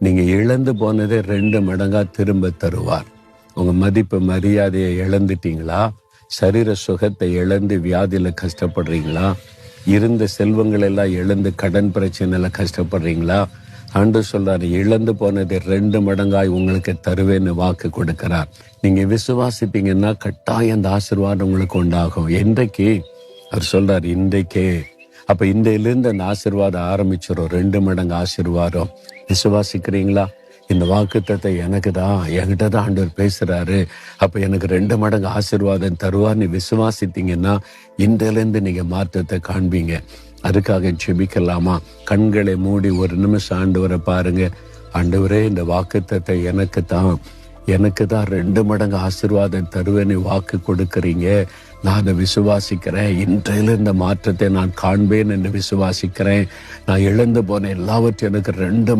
நீங்க இழந்து போனதை ரெண்டு மடங்கா திரும்ப தருவார். உங்க மதிப்பு மரியாதையை இழந்துட்டீங்களா? சரீர சுகத்தை இழந்து வியாதியில கஷ்டப்படுறீங்களா? இருந்த செல்வங்கள் எல்லாம் இழந்து கடன் பிரச்சனையில கஷ்டப்படுறீங்களா? ஆண்டு சொல்றாரு இழந்து போனதை ரெண்டு மடங்காய் உங்களுக்கு தருவேன்னு வாக்கு கொடுக்கிறார். நீங்க விசுவாசிப்பீங்கன்னா கட்டாயம் அந்த ஆசீர்வாதம் உங்களுக்கு உண்டாகும். என்றைக்கு? அவர் சொல்றாரு இன்றைக்கே. அப்ப இன்றையிலிருந்து அந்த ஆசீர்வாதம் ஆரம்பிச்சிடும் ரெண்டு மடங்கு ஆசீர்வாதம். விசுவாசிக்கிறீங்களா? இந்த வாக்குத்தத்தை எனக்கு தான். என்கிட்ட தான் ஆண்டவர் பேசுறாரு. அப்ப எனக்கு ரெண்டு மடங்கு ஆசீர்வாதம் தருவார்னு விசுவாசித்தீங்கன்னா இன்றிலிருந்து நீங்க மாற்றத்தை காண்பீங்க. அதுக்காக செபிக்கலாமா கண்களை மூடி ஒரு நிமிஷம் ஆண்டவரை பாருங்க. ஆண்டவரே இந்த வாக்குத்தத்தை எனக்கு தான். எனக்கு தான் ரெண்டு மடங்கு ஆசிர்வாதம் தருவேன்னு வாக்கு கொடுக்குறீங்க. நான் அதை விசுவாசிக்கிறேன். இன்றையில இந்த மாற்றத்தை நான் காண்பேன் என்று விசுவாசிக்கிறேன். நான் இழந்து போன எல்லாவற்றையும் எனக்கு ரெண்டு